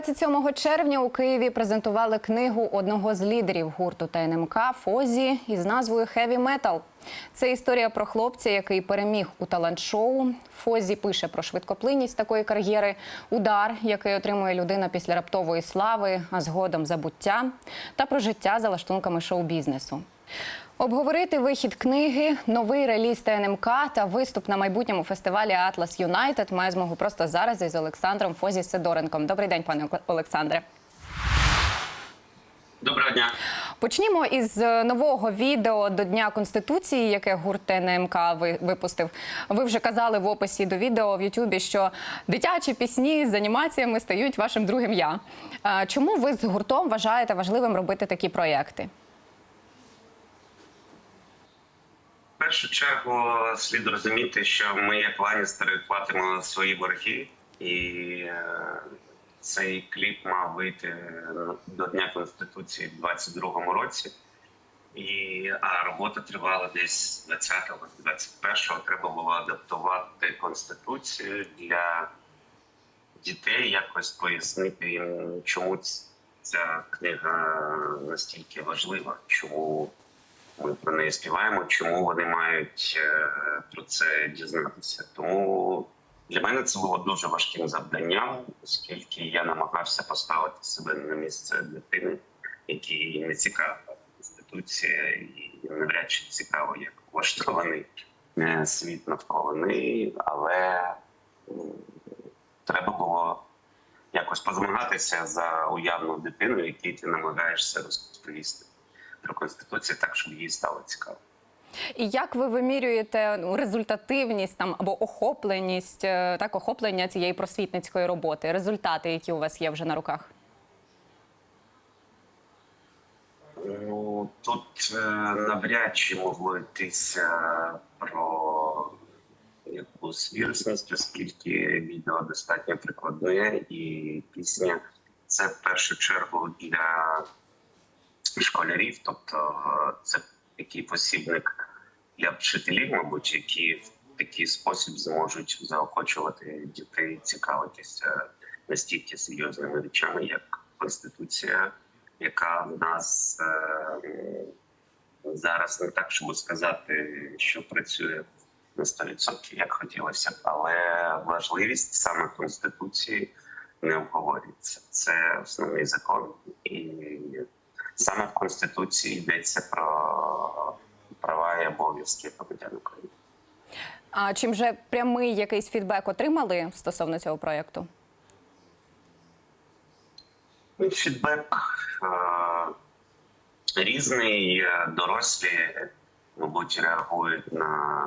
27 червня у Києві презентували книгу одного з лідерів гурту ТНМК Фозі із назвою Heavy Metal. Це історія про хлопця, який переміг у талант-шоу. Фозі пише про швидкоплинність такої кар'єри, удар, який отримує людина після раптової слави, а згодом забуття, та про життя за лаштунками шоу-бізнесу. Обговорити вихід книги, новий реліз ТНМК та виступ на майбутньому фестивалі Атлас Юнайтед має змогу просто зараз із Олександром Фозі Сидоренком. Добрий день, пане Олександре. Доброго дня. Почнімо із е, нового відео до Дня Конституції, яке гурт ТНМК ви- випустив. Ви вже казали в описі до відео в Ютубі, що дитячі пісні з анімаціями стають вашим другим я. Е, Чому ви з гуртом вважаєте важливим робити такі проєкти? В першу чергу слід розуміти, що ми, як Ланістери, платимо свої борги, і е, цей кліп мав вийти до Дня Конституції в 22-му році. І, а робота тривала десь 20-го, 21-го. Треба було адаптувати конституцію для дітей, якось пояснити їм, чому ця книга настільки важлива, чому ми про неї співаємо, чому вони мають е, про це дізнатися. Тому для мене це було дуже важким завданням, оскільки я намагався поставити себе на місце дитини, якій не цікава конституція, і навряд чи цікаво, як влаштований е, світ навколо неї, але треба було якось позмагатися за уявну дитину, якій ти намагаєшся розповісти про конституцію, так щоб їй стало цікаво. І як ви вимірюєте ну, результативність там або охопленість, е, так охоплення цієї просвітницької роботи, результати, які у вас є вже на руках? Ну тут е, навряд чи могло йтися про якусь вірусність, оскільки відео достатньо прикладне, і пісня це в першу чергу для школярів, тобто е, це такий посібник для вчителів, мабуть, які в такий спосіб зможуть заохочувати дітей цікавитися настільки серйозними речами, як конституція, яка в нас е, зараз не так, щоб сказати, що працює на 100%, як хотілося б, але важливість саме конституції не обговорюється. Це основний закон, і саме в конституції йдеться про права і обов'язки громадян України. А чим вже прямий якийсь фідбек отримали стосовно цього проєкту? Ну, Фідбек е, різний. Дорослі, мабуть, реагують на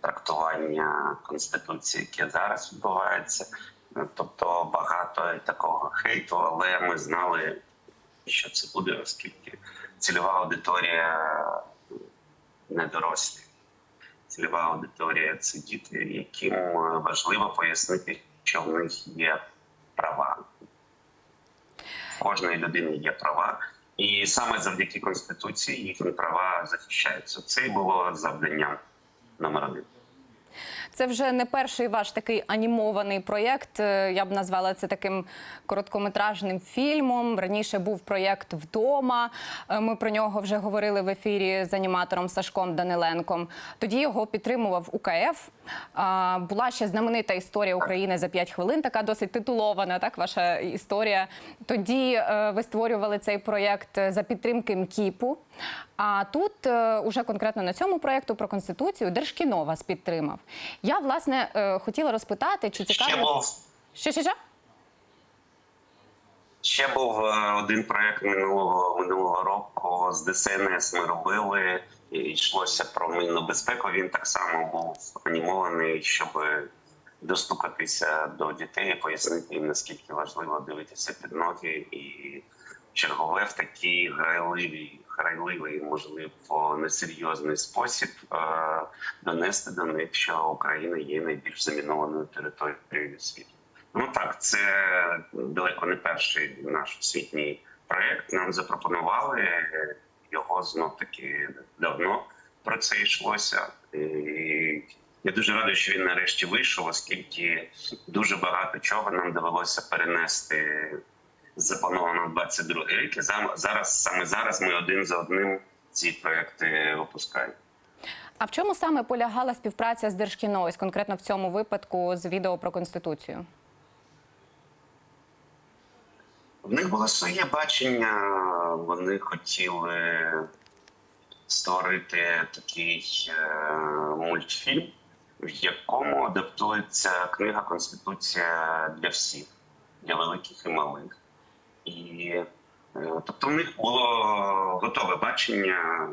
трактування конституції, яке зараз відбувається. Тобто багато такого хейту, але ми знали, що це буде, оскільки цільова аудиторія не дорослі. Цільова аудиторія це діти, яким е, важливо пояснити, що в них є права в кожної людини є права, і саме завдяки конституції їхні права захищаються. Це було завданням номер один. Це вже не перший ваш такий анімований проєкт. Е, Я б назвала це таким короткометражним фільмом. Раніше був проєкт вдома. Е, Ми про нього вже говорили в ефірі з аніматором Сашком Даниленком. Тоді його підтримував УКФ. Була ще знаменита історія України за 5 хвилин, така досить титулована. Так, ваша історія. Тоді е, ви створювали цей проєкт за підтримки МКІПу. А тут уже конкретно на цьому проєкту про конституцію Держкіно вас підтримав. Я власне е, хотіла розпитати, чи Ще цікаво був що, що, що? ще був е, один проект минулого минулого року з ДСНС. Ми робили і йшлося про мінну безпеку. Він так само був анімований, щоб достукатися до дітей, і пояснити їм наскільки важливо дивитися під ноги і чергове в такий грайливий, грайливий, можливо, несерйозний спосіб е, донести до них, що Україна є найбільш замінованою територією світу. Ну так, це далеко не перший наш освітній проект. Нам запропонували його знов таки давно про це йшлося. І Я дуже радий, що він нарешті вийшов, оскільки дуже багато чого нам довелося перенести з запланованого 22 рік. І зараз саме зараз ми один за одним ці проекти випускаємо. А в чому саме полягала співпраця з Держкіно, ось конкретно в цьому випадку з відео про конституцію? В них було своє бачення. Вони хотіли створити такий е, мультфільм, в якому адаптується книга Конституція для всіх, для великих і малих. І е, тобто в них було готове бачення.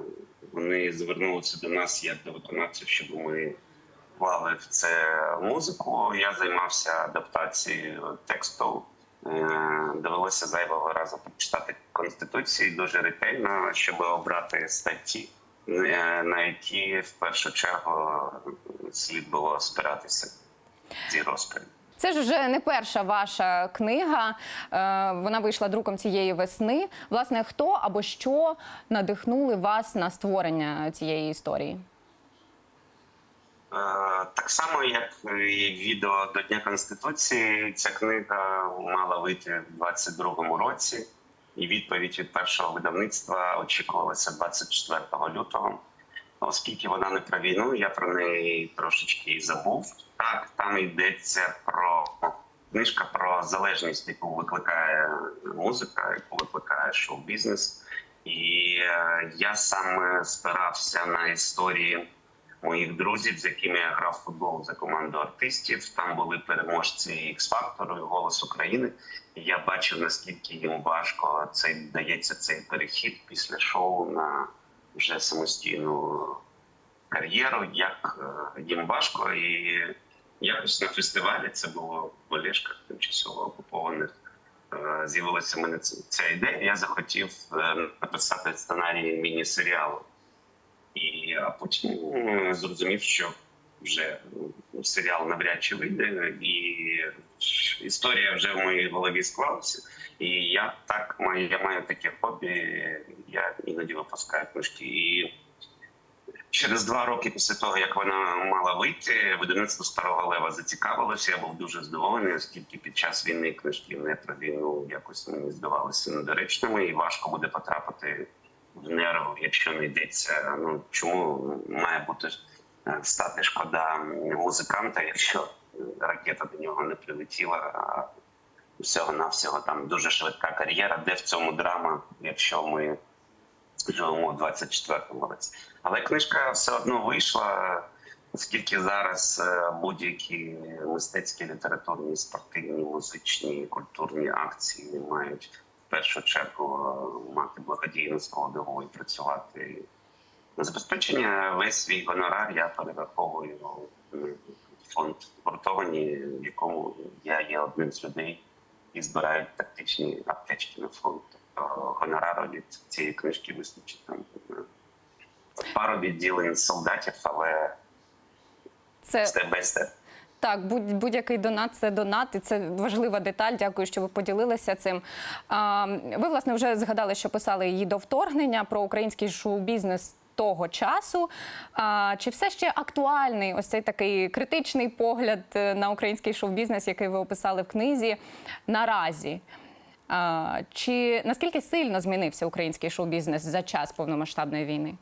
Вони звернулися до нас як до виконавців, щоб ми вклали в це музику. Я займався адаптацією тексту. Е, Довелося зайвого разу почитати конституцію дуже ретельно, щоб обрати статті, е, на які в першу чергу слід було спиратися в цій розповіді. Це ж вже не перша ваша книга. Е, Вона вийшла друком цієї весни. Власне, хто або що надихнули вас на створення цієї історії? Е, Так само, як і відео до Дня Конституції, ця книга мала вийти в 22-му році, і відповідь від першого видавництва очікувалася 24 лютого. Оскільки вона не про війну, я про неї трошечки і забув. Так, там йдеться про книжка про залежність, яку викликає музика, яку викликає шоу-бізнес. І е, я саме спирався на історії моїх друзів, з якими я грав футбол за команду артистів. Там були переможці X-Factor Голос України. І я бачив, наскільки їм важко цей дається цей перехід після шоу на вже самостійну кар'єру. Як е, їм важко, і якось на фестивалі це було в Олешках, тимчасово окупованих. е, З'явилася мене ця ідея. Я захотів е, написати сценарій міні-серіалу. І а потім зрозумів, що вже серіал навряд чи вийде, і історія вже в моїй голові склалася. І я так маю, я маю таке хобі. Я іноді випускаю книжки. І через два роки після того, як вона мала вийти, видавництво старого лева зацікавилося. Я був дуже здивований, оскільки під час війни книжки не про війну якось мені здавалися недоречними, і важко буде потрапити в нерв, якщо не йдеться. Ну чому має бути стати шкода музиканта, якщо ракета до нього не прилетіла, а всього навсього там дуже швидка кар'єра, де в цьому драма, якщо ми живемо в 24-му році. Але книжка все одно вийшла, оскільки зараз е, будь-які мистецькі, літературні, спортивні, музичні, культурні акції мають в першу чергу е, мати благодійну складову і працювати на забезпечення. Весь свій гонорар я перераховую в фонд гуртовані, в якому я є одним з людей, і збирають тактичні аптечки на фонд. Тобто гонорару від цієї книжки вистачить там пару відділень солдатів, але Це степ. Так, будь- будь-який донат це донат, і це важлива деталь. Дякую, що ви поділилися цим. А, ви, власне, вже згадали, що писали її до вторгнення про український шоу-бізнес того часу. А, чи все ще актуальний ось цей такий критичний погляд е, на український шоу-бізнес, який ви описали в книзі наразі? А, чи наскільки сильно змінився український шоу-бізнес за час повномасштабної війни?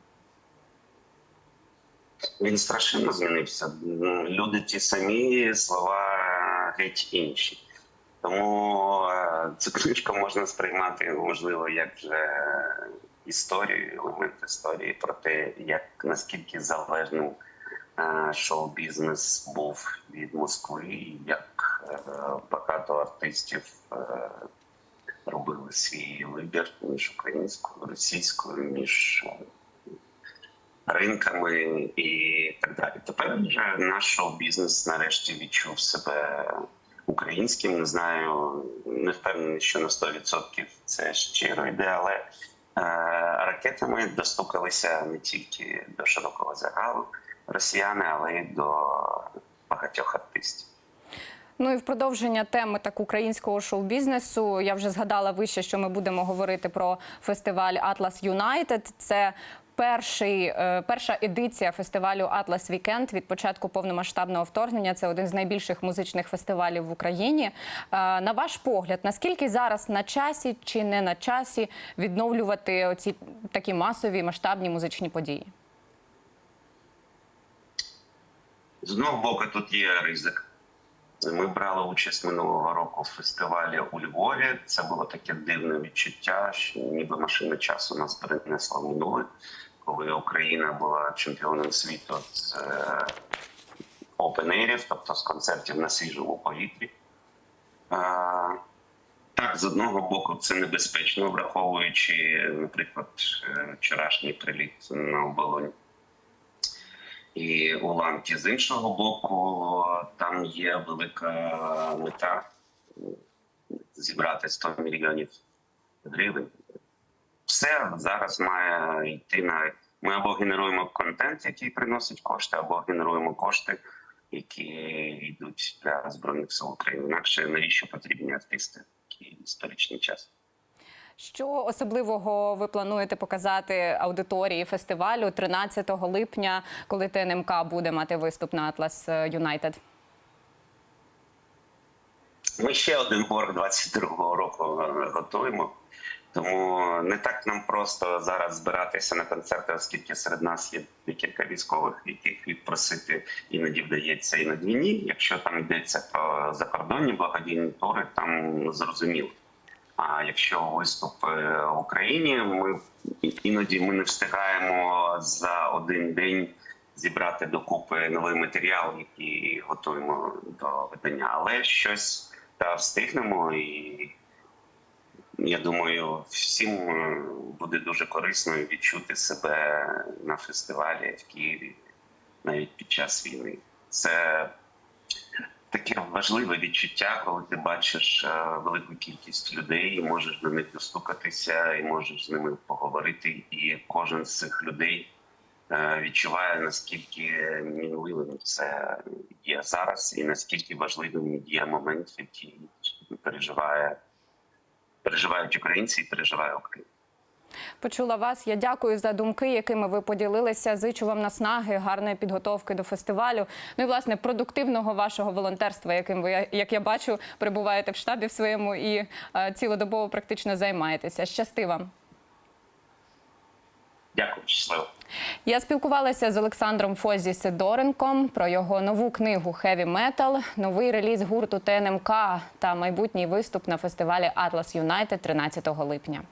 Він страшенно змінився. Ну, Люди ті самі, слова геть інші. Тому е, цю книжку можна сприймати, можливо, як вже історію, елемент історії про те, як наскільки залежним е, шоу-бізнес був від Москви, як е, багато артистів е, робили свій вибір між українською, російською, між ринками і так далі. Тепер вже наш шоу-бізнес нарешті відчув себе українським. Не знаю, не впевнений, що на 100% це щиро йде, але ракетами достукалися не тільки до широкого загалу росіяни, але й до багатьох артистів. Ну і в продовження теми так українського шоу-бізнесу я вже згадала вище, що ми будемо говорити про фестиваль Атлас Юнайтед. Це перший, е, перша едиція фестивалю Атлас Вікенд від початку повномасштабного вторгнення. Це один з найбільших музичних фестивалів в Україні. Е, На ваш погляд, наскільки зараз на часі чи не на часі відновлювати оці такі масові масштабні музичні події? З одного боку, тут є ризик. Ми брали участь минулого року в фестивалі у Львові. Це було таке дивне відчуття, що ніби машина часу нас перенесла в минуле, коли Україна була чемпіоном світу з опен-ейрів, тобто з концертів на свіжому повітрі. Е, Так, з одного боку, це небезпечно, враховуючи, наприклад, е, вчорашній приліт на оболонь і у ланки. З іншого боку, там є велика мета зібрати 100 мільйонів гривень. Все зараз має йти на ми або генеруємо контент, який приносить кошти, або генеруємо кошти, які йдуть для збройних сил України. Інакше навіщо потрібні артисти в історичний час? Що особливого ви плануєте показати аудиторії фестивалю 13 липня, коли ТНМК буде мати виступ на Атлас Юнайтед? Ми ще один борг 22-го року е, готуємо. Тому не так нам просто зараз збиратися на концерти, оскільки серед нас є декілька військових, яких відпросити іноді вдається, іноді ні. Якщо там йдеться про закордонні благодійні тури, там зрозуміло. А якщо виступ е, в Україні, ми іноді ми не встигаємо за один день зібрати докупи новий матеріал, який готуємо до видання, але щось та встигнемо і. Я думаю, всім е, буде дуже корисно відчути себе на фестивалі в Києві навіть під час війни. Це таке важливе відчуття, коли ти бачиш е, велику кількість людей, і можеш до них достукатися, і можеш з ними поговорити. І кожен з цих людей е, відчуває наскільки мінливим це є зараз, і наскільки важливим є момент, який переживає переживають українці і переживає Україна. Почула вас. Я дякую за думки, якими ви поділилися. Зичу вам наснаги, гарної підготовки до фестивалю. Ну і власне продуктивного вашого волонтерства, яким ви, як я бачу, перебуваєте в штабі в своєму і е, цілодобово практично займаєтеся. Щасти вам. Дякую, щасливо. Я спілкувалася з Олександром Фозі Сидоренком про його нову книгу Heavy Metal, новий реліз гурту ТНМК та майбутній виступ на фестивалі Atlas United 13 липня.